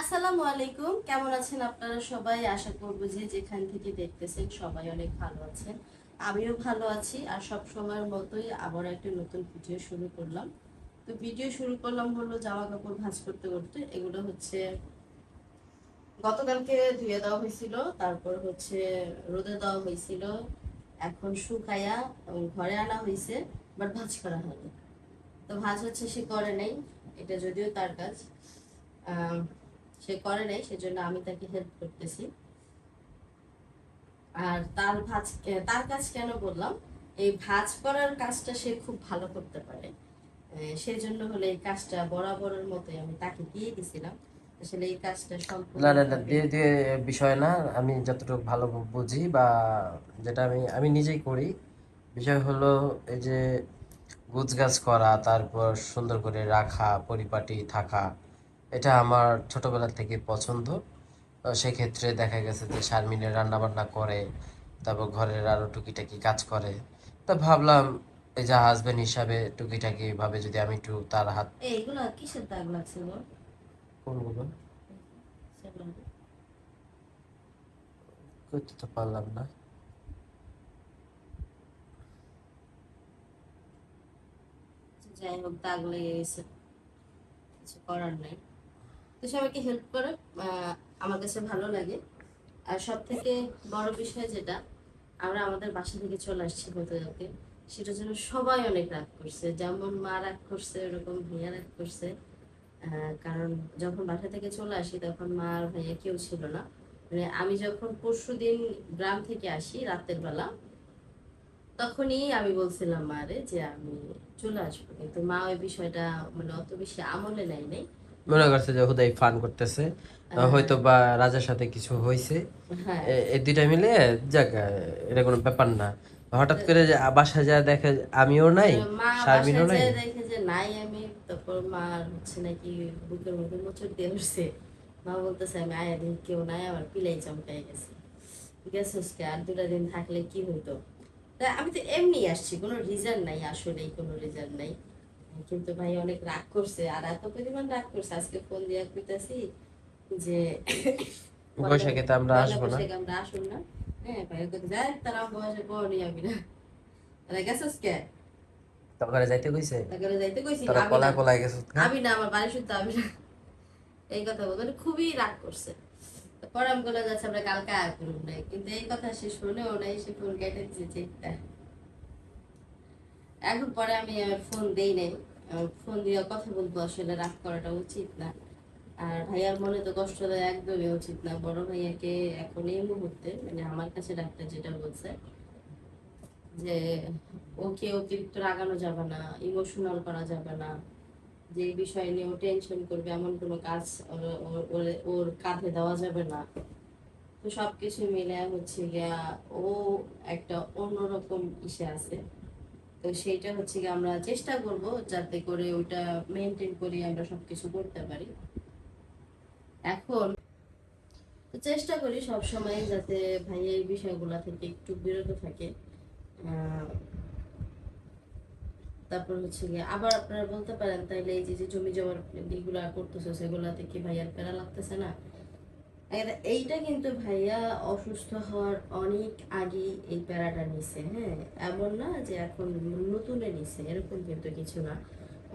আসসালামু আলাইকুম। কেমন আছেন আপনারা সবাই? আশা করব যে যেখান থেকে দেখতেছেন সবাই অনেক ভালো আছেন। আমিও ভালো আছি আর সব সময়ের মতোই আবার একটা নতুন ভিডিও শুরু করলাম। তো ভিডিও শুরু করলাম হলো জামা কাপড় ভাঁজ করতে করতে। এগুলো হচ্ছে গতকালকে ধুয়ে দেওয়া হয়েছিল, তারপর হচ্ছে রোদে দেওয়া হয়েছিল, এখন শুকায়া ঘরে আনা হয়েছে বাট ভাঁজ করা হয়নি। তো ভাঁজ হচ্ছে সে করে নাই, এটা যদিও তার কাজ। সে করে নাই সেজন্য আমি তাকে হেল্প করতেছি। আর তার ভাজ তার কাজ কেন বললাম? এই ভাজ করার কাজটা সে খুব ভালো করতে পারে। আহ, সেজন্য হলে এই কাজটা বরাবরের মতোই আমি তাকে দিয়ে দিছিলাম। আসলে এই কাজটা সম্পূর্ণ না না না দিয়ে দিয়ে বিষয় না আমি যতটুকু ভালো বুঝি বা যেটা আমি আমি নিজেই করি। বিষয় হলো এই যে গুছগাছ করা তারপর সুন্দর করে রাখা পরিপাটি থাকা এটা আমার ছোটবেলা থেকে পছন্দ। সেক্ষেত্রে দেখা গেছে যে শারমিনে রান্না বান্না করে তারপর ঘরের আরও টুকিটাকি কাজ করে। তা ভাবলাম এই যে হাজবেন্ড হিসাবে টুকিটাকি ভাবে যদি আমি একটু তার হাত এইগুলো কিসের দাগ লাগছে গো কোনগুলো করতে তো পারলাম না। যাই হোক দাগ লেগে গেছে। কিছু করার নাই। তো সবাইকে হেল্প করে আমার কাছে ভালো লাগে। আর সব থেকে বড় বিষয় যেটা, আমরা আমাদের বাসা থেকে চলে আসছি গতকালকে সেটার জন্য সবাই অনেক রাগ করছে। যেমন মা রাগ করছে, ওরকম ভাইয়া রাগ করছে। কারণ যখন বাসা থেকে চলে আসি, তখন মা আর ভাইয়া কেউ ছিল না। মানে আমি যখন পরশু দিন গ্রাম থেকে আসি, রাতের বেলা, তখনই আমি বলছিলাম মারে যে আমি চলে আসব। কিন্তু মা ওই বিষয়টা মানে অত বেশি আমলে নেয় নাই। মনে করছে যে হুদাই ফান করতেছে। হয়তো বা রাজার সাথে কিছু হয়েছে হ্যাঁ। এই দুইটা মিলে যাক এটা কোনো ব্যাপার না। হঠাৎ করে যে বাসায় যা দেখে আমিও নাই মা শারমিনও নাই। দেখে যে নাই আমি তারপর মা হচ্ছে নাকি বুকের মধ্যে মোচড় দিয়ে উঠছে মা বলতেছে আমি আয়া দিন কেউ নাই আমার পিলাই চমকাই গেছে। গেছিস কে আর দুটা দিন থাকলে কি হইতো? আমি তো এমনি আসছি কোনো রিজন নাই আসলেই কোনো রিজন নাই। কিন্তু ভাই অনেক রাগ করছে আর এত পরিমাণ রাগ করছে আজকে ফোন দিয়া কইতাছি যে বৈশাখে তো আমরা আসব না। বৈশাখে আমরা আসুন না। হ্যাঁ ভাই কইতে যায় তারা বয়সে বড় নিয়ে আমি না। তারা গেছিস কে তখন যাইতে কইছে? তারপরে যাইতে কইছি তোরা পলা পলা গেছ আমি না আমার বাড়ি শুদ্ধ আমি না। এই কথা মানে খুবই রাগ করছে। তো পরে আমি বলে যাচ্ছে আমরা কালকে আর নাই। কিন্তু এই কথা সে শুনেও নাই সে ফোন কেটে দিয়েছে এখন পরে আমি আর ফোন দেই নাই। ফোন দিয়ে কথা বলব আসলে, রাগ করাটা উচিত না। আর ভাইয়ার মনে তো কষ্ট দেওয়া একদমই উচিত না। বড় ভাইয়াকে এখন এই মুহূর্তে মানে আমার কাছে ডাক্তার যেটা বলছে, যে ওকে অতিরিক্ত রাগানো যাবে না ইমোশনাল করা যাবে না, যে বিষয় নিয়ে ও টেনশন করবে, এমন কোনো কাজ ওর- কাঁধে দেওয়া যাবে না। তো সবকিছু মিলে হচ্ছে গিয়া ও একটা অন্যরকম ইসে আছে। তো সেইটা হচ্ছে গিয়ে আমরা চেষ্টা করব যাতে করে ওইটা মেনটেন করে, আমরা সবকিছু করতে পারি। এখন চেষ্টা করি সব সময় যাতে ভাই এই বিষয়গুলো থেকে একটু বিরত থাকে। তারপর হচ্ছে গিয়ে আবার আপনারা বলতে পারেন, তাইলে এই যে জমি জমার এগুলা করতেছে সেগুলা থেকে ভাইয়ার প্যারা লাগতেছে না? এইটা কিন্তু ভাইয়া অসুস্থ হওয়ার অনেক আগে এই প্যারাটা নিছে হ্যাঁ? এমন না যে এখন নতুনে নিছে, এরকম কিন্তু কিছু না।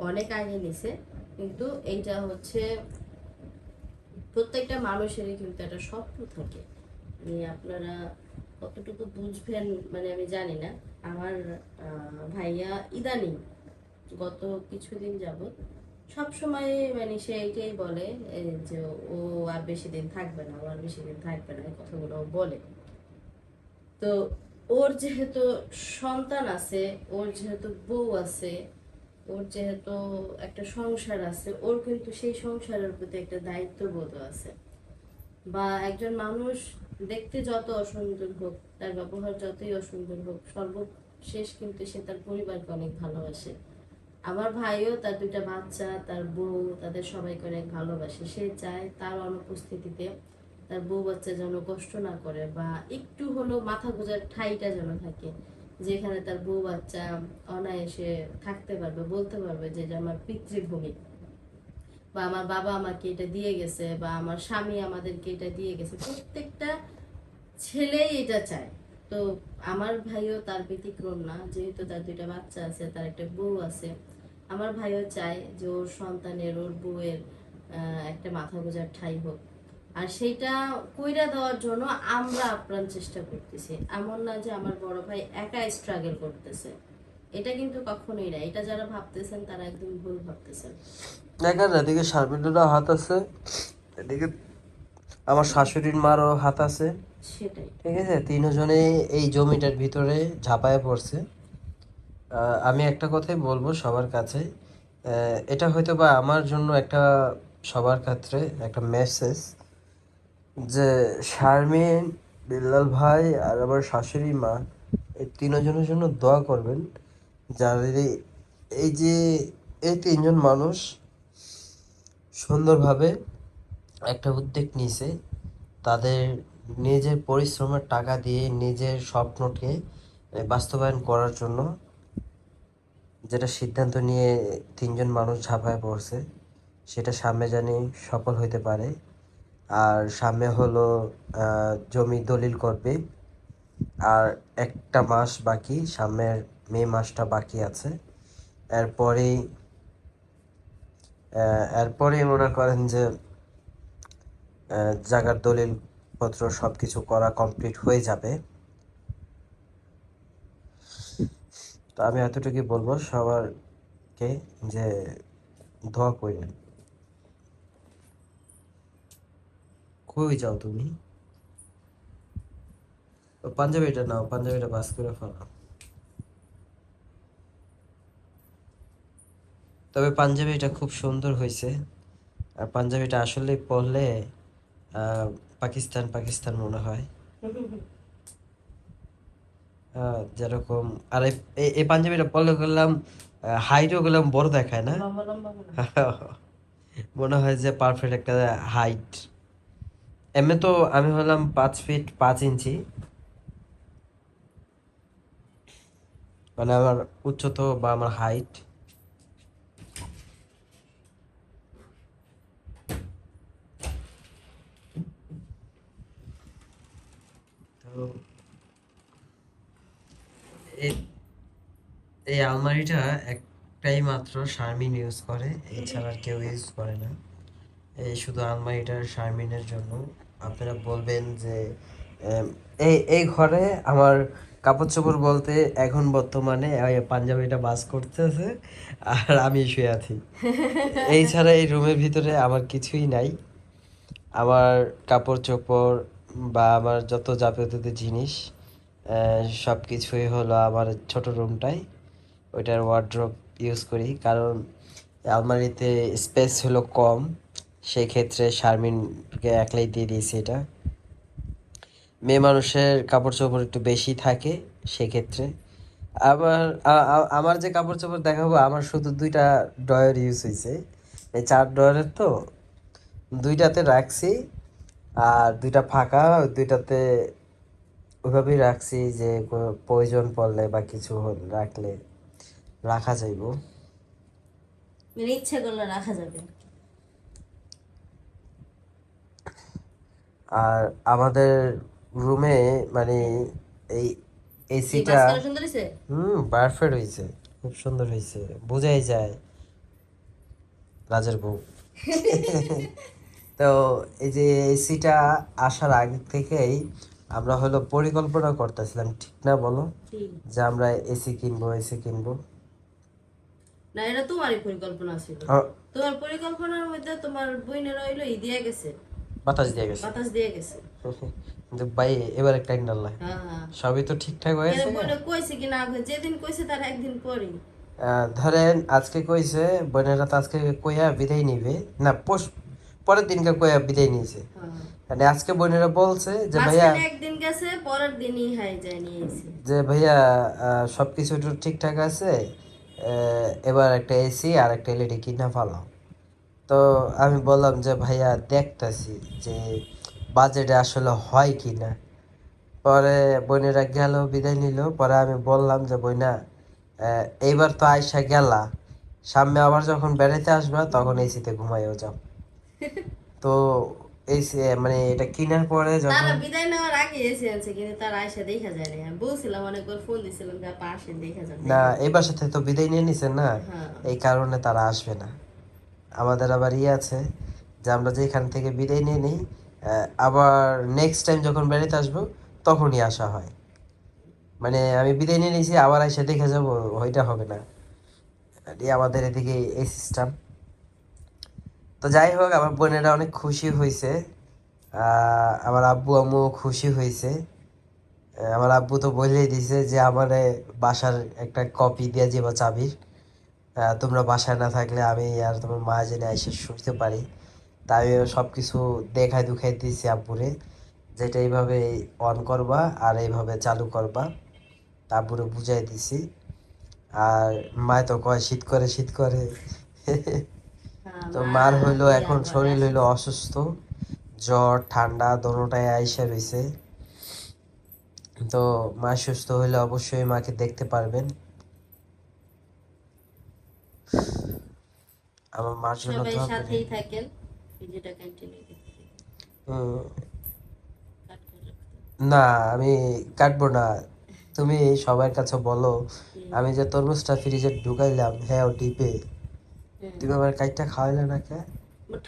অনেক আগে নিছে, কিন্তু এইটা হচ্ছে প্রত্যেকটা মানুষেরই কিন্তু একটা স্বপ্ন থাকে। মানে আপনারা কতটুকু বুঝবেন মানে আমি জানি না। আমার ভাইয়া ইদানিং গত কিছুদিন যাবত সব সময় মানে সে এইটাই বলে যে ও আর বেশি দিন থাকবে না, ও আর বেশি দিন থাকবে না, এই কথাগুলো বলে। তো ওর যেহেতু সন্তান আছে, ওর যেহেতু বউ আছে, ওর যেহেতু একটা সংসার আছে, ওর কিন্তু সেই সংসারের প্রতি একটা দায়িত্ববোধ আছে। বা একজন মানুষ দেখতে যত অসুন্দর হোক, তার ব্যবহার যতই অসুন্দর হোক, সর্বশেষ কিন্তু সে তার পরিবারকে অনেক ভালোবাসে। আমার ভাইও, তার দুইটা বাচ্চা, তার বউ, তাদের সবাইকে অনেক ভালোবাসে। সে চায় তার অনুপস্থিতিতে তার বউ বাচ্চা যেন কষ্ট না করে বা একটু হলেও মাথা গোজার ঠাইটা যেন থাকে, যেখানে তার বউ বাচ্চা অনায়াসে থাকতে পারবে, বলতে পারবে যে আমার পিতৃভূমি বা আমার বাবা আমাকে এটা দিয়ে গেছে বা আমার স্বামী আমাদেরকে এটা দিয়ে গেছে। প্রত্যেকটা ছেলেই এটা চায়। তো আমার ভাইও তার ব্যতিক্রম না, যেহেতু তার দুইটা বাচ্চা আছে, তার একটা বউ আছে আমার ভাইও চায় যে ওর সন্তানের ওর বউয়ের একটা মাথা গোজার ঠাই হোক। আর সেইটা কইরা দেওয়ার জন্য আমরা আপ্রাণ চেষ্টা করতেছি। এমন না যে আমার বড় ভাই একা স্ট্রাগল করতেছে। এটা কিন্তু কখনোই না। এটা যারা ভাবতেছেন তারা একদম ভুল ভাবতেছেন। দেখেন এদিকে শারমিনেরও হাত আছে এদিকে আমার শাশুড়ির মারও হাত আছে। সেটাই। ঠিক আছে? তিনজনে এই জমিটার ভিতরে ঝাঁপায় পড়ছে। আমি একটা কথাই বলব সবার কাছে। এটা হয়তো বা আমার জন্য একটা সবার ক্ষেত্রে একটা মেসেজ যে শারমিন, বিল্লাল ভাই আর আমার শাশুড়ি মা, এই তিনজনের জন্য দোয়া করবেন। যাদের এই- যে এই তিনজন মানুষ সুন্দরভাবে একটা উদ্যোগ নিয়েছে, তাদের নিজের পরিশ্রমের টাকা দিয়ে নিজের স্বপ্নকে বাস্তবায়ন করার জন্য যেটা সিদ্ধান্ত নিয়ে তিনজন মানুষ ঝাঁপায় পড়ছে, সেটা সামনে জানি সফল হইতে পারে। আর সামনে হলো জমি দলিল করবে। আর একটা মাস বাকি সামনের মে মাসটা বাকি আছে। এরপরেই এরপরেই মনে করেন যে জায়গার দলিল পত্র সবকিছু করা কমপ্লিট হয়ে যাবে। তো আমি এতটুকুই বলব সবারকে যে দোয়া করেন। কই যাও তুমি? পাঞ্জাবিটা নাও পাঞ্জাবিটা বাস করে ফেলো। তবে পাঞ্জাবিটা খুব সুন্দর হয়েছে। আর পাঞ্জাবিটা আসলে আহ, পাকিস্তান পাকিস্তান মনে হয়। যেরকম আর এই- পাঞ্জাবিটা পরলে গেলাম হাইটও গেলাম বড় দেখায় না? মনে হয়। মনে হয় যে পারফেক্ট একটা হাইট এমনি তো আমি হলাম পাঁচ ফিট পাঁচ ইঞ্চি। মানে আমার উচ্চতা বা আমার হাইট তো এই- এই আলমারিটা একটাই মাত্র শারমিন ইউজ করে এছাড়া আর কেউ ইউজ করে না। এই শুধু আলমারিটা শারমিনের জন্য। আপনারা বলবেন যে এই এই ঘরে আমার কাপড় চোপড় বলতে এখন বর্তমানে ওই পাঞ্জাবিটা বাস করতেছে আর আমি শুয়ে আছি। এই ছাড়া এই রুমের ভিতরে আমার কিছুই নাই। আমার কাপড় চোপড় বা আমার যত যাবতীয় জিনিস সব কিছুই হলো আমার ছোট রুমটাই। ওইটার ওয়ার্ড্রপ ইউজ করি, কারণ আলমারিতে স্পেস হলো কম সেই ক্ষেত্রে শারমিনকে একলাই দিয়ে দিয়েছি এটা। মেয়ে মানুষের কাপড় চোপড় একটু বেশি থাকে, সেক্ষেত্রে। আবার, আ- আ- আমার যে কাপড় চোপড় দেখাবো, আমার শুধু দুইটা ড্রয়ার ইউজ হয়েছে এই চার ড্রয়ারের তো, দুইটাতে রাখছি, আর দুইটা ফাঁকা, দুইটাতে ওইভাবেই রাখছি যে প্রয়োজন পড়লে বা কিছু রাখলে রাখা যাইব। মানে ইচ্ছে করলে রাখা যাবে। আর আমাদের রুমে মানে এই এসিটা হুম পারফেক্ট হয়েছে খুব সুন্দর হয়েছে বোঝাই যায় রাজের বউ। তো এই যে এসিটা আসার আগে থেকেই আমরা হলো পরিকল্পনা করতেছিলাম ঠিক না বলো? যে আমরা এসি কিনবো এসি কিনবো। না এটা তোমারই পরিকল্পনা ছিল। তোমার পরিকল্পনার মধ্যে তোমার বইনের হইল ই দিয়ে গেছে। বাতাস দিয়ে গেছে। বাতাস দিয়ে গেছে। কিন্তু ভাই এবার একটা হ্যাঁ হ্যাঁ। সবই তো ঠিকঠাক কেন হয়েছে বইনে কইছে কি না যেদিন কইছে তার একদিন ধরেন আজকে কইছে বোনেরা তো আজকে কইয়া বিদায় নিবে। না পোষ পরের দিনকে কইয়া বিদায় নিয়েছে। মানে আজকে বোনেরা বলছে যে ভাইয়া একদিন গেছে পরের দিনই হাই যায় নিয়ে যে ভাইয়া সবকিছু একটু ঠিকঠাক আছে এবার একটা এসি আর একটা এলইডি কিনা ফেলাও তো আমি বললাম যে ভাইয়া দেখতাছি যে বাজেটে আসলে হয় কি না পরে বোনেরা গেল বিদায় নিল। পরে আমি বললাম যে বইনা এইবার তো আয়সা গেলা। সামনে আবার যখন বেড়াতে আসবা তখন এসিতে ঘুমাইও যাও। তো এই মানে এটা কেনার পরে যখন বিদায় নেওয়ার আগে এসে আছে কিন্তু তার আয়সা দেখা যায় না আমি বলছিলাম অনেকবার ফোন দিছিলাম যে আসেন দেখা যান না এই বাসা থেকে তো বিদায় নিয়ে নিছেন না? হ্যাঁ। এই কারণে তারা আসবে না। আমাদের আবার ইয়ে আছে যে আমরা যেখান থেকে বিদায় নিয়ে নিই আবার নেক্সট টাইম যখন বেড়াতে আসব তখনই আসা হয়। মানে আমি বিদায় নিয়ে নিয়েছি আবার এসে দেখে যাব ওইটা হবে না। আমাদের এদিকে এই সিস্টেম তো যাই হোক, আমার বোনেরা অনেক খুশি হয়েছে আমার আব্বু আম্মু খুশি হয়েছে আমার আব্বু তো বলেই দিছে যে, আমার বাসার একটা কপি দিয়ে যাব চাবির। তোমরা বাসায় না থাকলে আমি আর তোমার মা জেনে এসে শুনতে পারি। তাই সব কিছু দেখাই দুখাই দিয়েছি আব্বুরে, যেটা এইভাবে অন করবা আর এইভাবে চালু করবা। তারপরে বুঝাই দিছি। আর মায় তো কয়, শীত করে শীত করে। তো মার হইল এখন শরীর। হইল অসুস্থ জ্বর ঠান্ডা দোনোটাই আইসা রইছে। তো মা সুস্থ হইলে অবশ্যই মাকে দেখতে পারবেন। আমার মার জন্য সাথেই থাকেন ভিডিওটা কন্টিনিউ না আমি কাটবো না। তুমি সবার কাছে বলো আমি যে তরমুজটা ফ্রিজে ঢুকাইলাম হ্যাঁ ও ডিপে। তুমি আমার কাইটটা খাওয়াইলে না কে?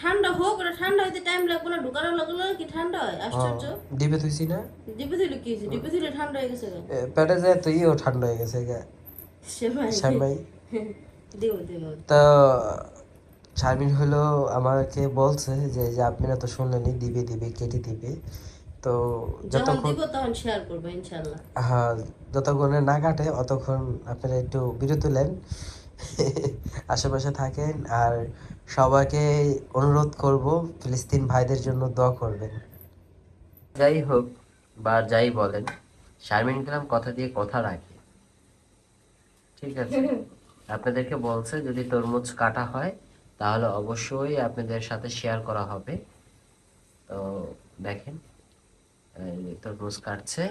ঠান্ডা হোক ওটা ঠান্ডা হইতে টাইম লাগবে না ঢুকানো লাগল কি ঠান্ডা হয়? আশ্চর্য। ডিপে তুইছি না? ডিপে দিলে কি হয়েছে ডিপে দিলে ঠান্ডা হয়ে গেছে পেটে যায় তো ইও ঠান্ডা হয়ে গেছে গা। সেমাই। শ্যামাই তো শারমিন হলো আমাকে বলছে যে যে আপনারা তো শুনলেনই দিবে দিবে কেটে দিবে। তো যতক্ষণ দিব তখন শেয়ার করব ইনশাল্লাহ হ্যাঁ যতক্ষণে না কাটে অতক্ষণ আপনারা একটু বিরত নেন। আশেপাশে থাকেন আর সবাইকে অনুরোধ করব ফিলিস্তিন ভাইদের জন্য দোয়া করবেন। যাই হোক বা যাই বলেন শারমিন কালাম কথা দিয়ে কথা রাখে। ঠিক আছে? আপনাদেরকে বলছে যদি তরমুজ কাটা হয় তাহলে অবশ্যই আপনাদের সাথে শেয়ার করা হবে। তো দেখেন এই তরমুজ কাটছে।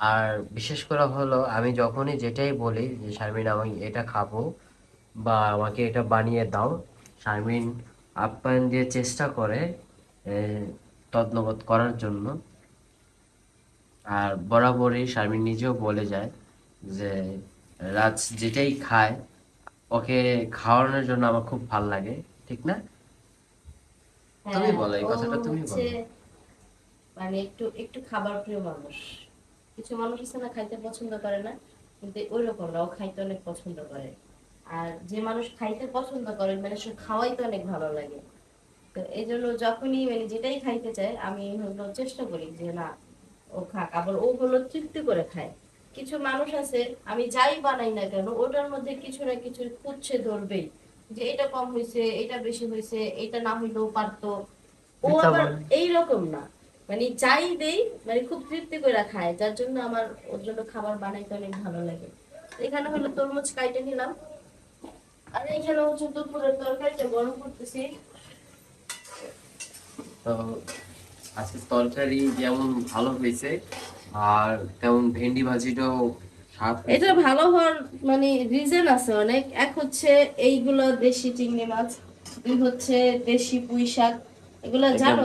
আর বিশেষ করে হলো আমি যখনই যেটাই বলি যে শারমিন আমি এটা খাব বা আমাকে এটা বানিয়ে দাও। শারমিন আপ্যায়ন দিয়ে চেষ্টা করে এ, তদ্নবত করার জন্য। আর বরাবরই শারমিন নিজেও বলে যায় যে রাজ যেটাই খায় ওকে খাওয়ানোর জন্য আমার খুব ভালো লাগে। ঠিক না? তুমি হ্যাঁ, বলো, এই কথাটা তুমি বলো। মানে একটু একটু খাবার প্রিয় মানুষ। কিছু মানুষ আছে না খাইতে পছন্দ করে না কিন্তু ওই রকম না ও খাইতে অনেক পছন্দ করে। আর যে মানুষ খাইতে পছন্দ করে মানে সে খাওয়াইতে অনেক ভালো লাগে। তো এই জন্য যখনই মানে যেটাই খাইতে চায় আমি হলো চেষ্টা করি যে না ও খাক। আবার ও হলো তৃপ্তি করে খায়। কিছু মানুষ আছে আমি যাই বানাই না কেন ওটার মধ্যে কিছু না কিছু খুঁজছে ধরবেই। যে এটা কম হয়েছে এটা বেশি হয়েছে এটা না হইলেও পারতো। ও আবার। এইরকম না। মানে যাই দেই মানে খুব তৃপ্তি করে খায় যার জন্য আমার ওর জন্য খাবার বানাইতে অনেক ভালো লাগে। এখানে হলো তরমুজ কাইটে নিলাম। আর এখানে হচ্ছে দুপুরের তরকারিটা গরম করতেছি। তো আজকে তরকারি যেমন ভালো হয়েছে আর তেমন ভেন্ডি ভাজিটাও এটা ভালো হওয়ার মানে রিজন আছে অনেক। এক হচ্ছে এইগুলো দেশি চিংড়ি মাছ দুই হচ্ছে দেশি পুঁই শাক এগুলো জানো?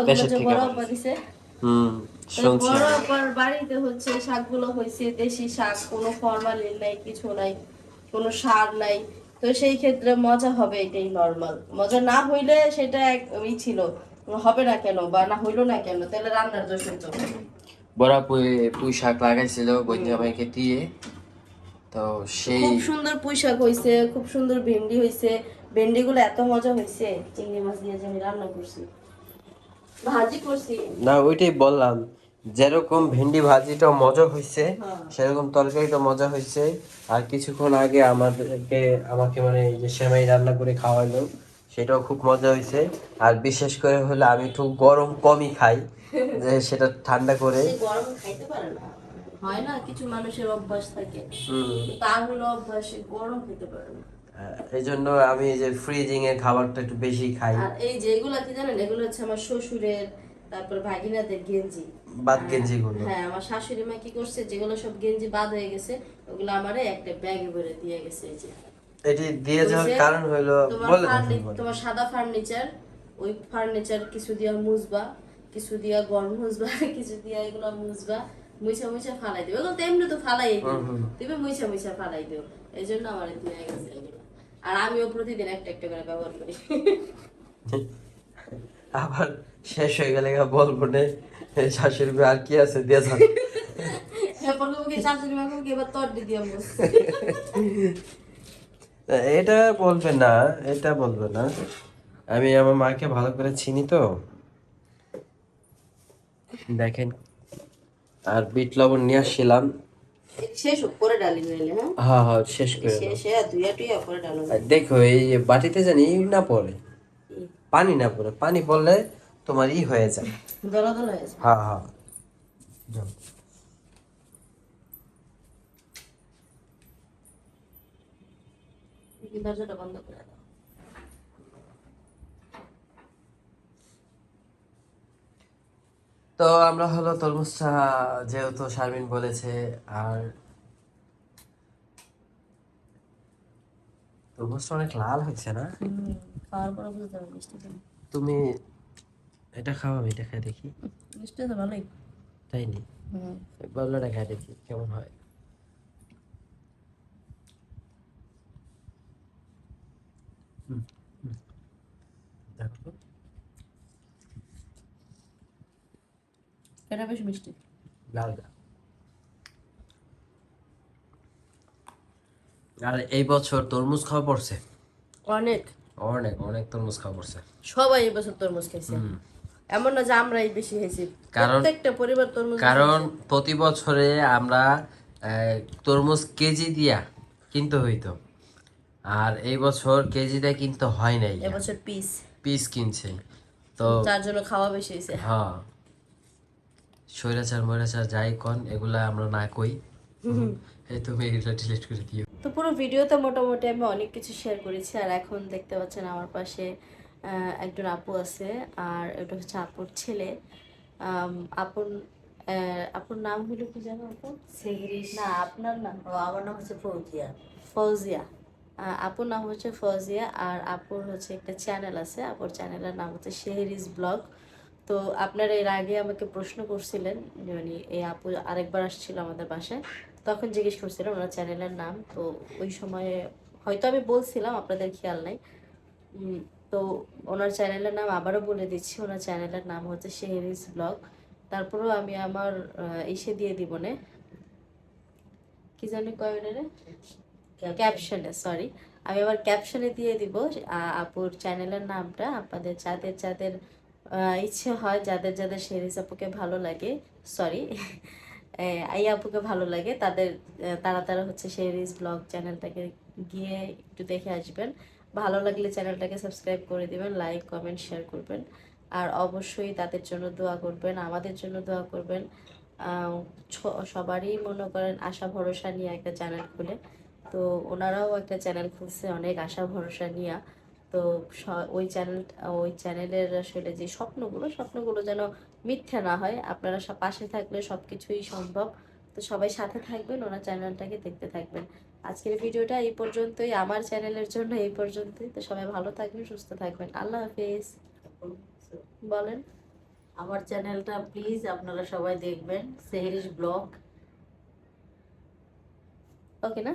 বড়। দিছে। হুম শুনছি। বড় আপার বাড়িতে হচ্ছে শাকগুলো হয়েছে দেশি শাক কোনো ফরমালিন নাই কিছু নাই কোনো সার নাই। তো সেই ক্ষেত্রে মজা হবে এটাই নর্মাল মজা না হইলে সেটা এক ছিল। হবে না কেন বা না হইল না কেন? তাহলে রান্নার দোষ হইতো বড়া পুঁই পুঁই শাক লাগাইছিল বৈদ্য আমাকে দিয়ে তো সেই খুব সুন্দর পুঁই শাক হয়েছে খুব সুন্দর ভেন্ডি হয়েছে ভেন্ডিগুলো এত মজা হয়েছে চিংড়ি মাছ দিয়ে যে আমি রান্না করছি। ভাজি করছি। না ওইটাই বললাম যেরকম ভেন্ডি ভাজিটা মজা হয়েছে হ্যাঁ। সেরকম তরকারিটা মজা হয়েছে আর কিছুক্ষণ আগে আমাদেরকে আমাকে মানে এই যে সেমাই রান্না করে খাওয়ালো সেটাও খুব মজা হয়েছে আর বিশেষ করে হলে আমি একটু গরম কমই খাই যে সেটা ঠান্ডা করে। গরম খাইতে পারে না। হয় না কিছু মানুষের অভ্যাস থাকে। তার হলো অভ্যাস গরম খেতে পারে না। এই জন্য আমি যে ফ্রিজিং এর খাবারটা একটু বেশি খাই। আর এই যে এগুলা কি জানেন? এগুলো হচ্ছে আমার শ্বশুরের তারপর ভাগিনাদের গেঞ্জি। বাদ গেঞ্জি গুলো হ্যাঁ আমার শাশুড়ি মা কি করছে যেগুলো সব গেঞ্জি বাদ হয়ে গেছে ওগুলো আমারে একটা ব্যাগে ভরে দিয়ে গেছে এই যে। এটি দিয়ে যাওয়ার কারণ হলো বলে তোমার সাদা ফার্নিচার ওই ফার্নিচার কিছু দিয়া মুছবা কিছু দিয়া গরম মুছবা কিছু দিয়া এগুলো মুছবা মুছা মুছা ফালাই দিবে। এগুলো তো এমনি তো ফালাই দিও। তুমি মুছা মুছা ফালাই দিও। এই জন্য আমার দিয়ে গেছে আর আমিও প্রতিদিন একটা একটা করে ব্যবহার করি। আবার শেষ হয়ে গেলে বলব নে শাশুড়ি আর কি আছে দিয়ে যান। এটা বলবে না এটা বলবে না। আমি আমার মাকে ভালো করে চিনি তো। দেখেন আর বিট লবণ নিয়ে আসছিলাম। শেষ উপরে পরে ডালি নিলে হ্যাঁ? হ্যাঁ হ্যাঁ শেষ করে শেষে দুইয়া টুইয়া পরে ডালো দেখো এই বাটিতে জানি না পড়ে। পানি না পড়ে। পানি পড়লে তোমার ই হয়ে যায়। দলা দলা হয়েছে হ্যাঁ হ্যাঁ। দরজাটা বন্ধ করে তো আমরা হলো তরমুজ চা যেহেতু শারমিন বলেছে আর তরমুজটা অনেক লাল হয়েছে না? খাওয়ার পরে বুঝতে পারব মিষ্টি তুমি এটা খাও এটা খাই দেখি। মিষ্টি তো ভালোই। তাই নি? বাবলাটা খাই দেখি কেমন হয় হুম, হুম। দেখো তো। এটা বেশ মিষ্টি। লালটা আর এই বছর তরমুজ খাওয়া পড়ছে? অনেক। অনেক অনেক তরমুজ খাওয়া পড়ছে। সবাই এবছর তরমুজ খাইছে। এমন না যে আমরাই বেশি খাইছি। কারণ- প্রত্যেকটা পরিবার তরমুজ কারণ প্রতি বছরে আমরা তরমুজ কেজি দিয়া কিনতে হইতো। আর এই বছর কেজি দিয়ে কিনতে হয় নাই। এবছর পিস। পিস কিনছে। তো তার জন্য খাওয়া বেশি হয়েছে হ্যাঁ। স্বৈরাচার ময়রাচার যাই কন এগুলা আমরা না কই। এই তুমি এগুলা ডিলিট করে দিও। তো পুরো ভিডিওতে মোটামুটি আমি অনেক কিছু শেয়ার করেছি আর এখন দেখতে পাচ্ছেন আমার পাশে একজন আপু আছে আর এটা হচ্ছে আপুর ছেলে। আপুর আপুর নাম হলো কি জানো আপু? সেগরিস না আপনার নাম। আমার নাম হচ্ছে ফৌজিয়া। ফৌজিয়া। আপুর নাম হচ্ছে ফৌজিয়া আর আপুর হচ্ছে একটা চ্যানেল আছে আপুর চ্যানেলের নাম হচ্ছে শেহরিজ ব্লগ। তো আপনারা এর আগে আমাকে প্রশ্ন করছিলেন মানে এই আপু আরেকবার আসছিল আমাদের বাসায় তখন জিজ্ঞেস করছিলেন ওনার চ্যানেলের নাম তো ওই সময়ে হয়তো আমি বলছিলাম আপনাদের খেয়াল নাই। তো ওনার চ্যানেলের নাম আবারও বলে দিচ্ছি ওনার চ্যানেলের নাম হচ্ছে শেহরিজ ব্লগ। তারপরেও আমি আমার ইসে দিয়ে দিব নে। কি জানি কয় রে? ক্যাপশনে সরি আমি আবার ক্যাপশনে দিয়ে দিব আপুর চ্যানেলের নামটা আপনাদের চাঁদের আহ, ইচ্ছে হয় যাদের যাদের শেরিস আপুকে ভালো লাগে সরি এই আপুকে ভালো লাগে, তাদের তারা তারা হচ্ছে শেরিস ব্লগ চ্যানেলটাকে গিয়ে একটু দেখে আসবেন। ভালো লাগলে চ্যানেলটাকে সাবস্ক্রাইব করে দিবেন, লাইক, কমেন্ট, শেয়ার করবেন। আর অবশ্যই তাদের জন্য দোয়া করবেন, আমাদের জন্য দোয়া করবেন। সবারই মনে করেন আশা ভরসা নিয়ে একটা চ্যানেল খুলে। তো ওনারাও একটা চ্যানেল খুলছে, অনেক আশা ভরসা নিয়ে। তো ওই চ্যানেল ওই চ্যানেলের আসলে যে স্বপ্নগুলো স্বপ্নগুলো যেন মিথ্যা না হয় আপনারা সব পাশে থাকলে সব কিছুই সম্ভব। তো সবাই সাথে থাকবেন ওনার চ্যানেলটাকে দেখতে থাকবেন। আজকের ভিডিওটা এই পর্যন্তই আমার চ্যানেলের জন্য এই পর্যন্তই। তো সবাই ভালো থাকবেন সুস্থ থাকবেন। আল্লাহ হাফিজ। বলেন। আমার চ্যানেলটা প্লিজ আপনারা সবাই দেখবেন সেহরিস ব্লগ। ওকে না?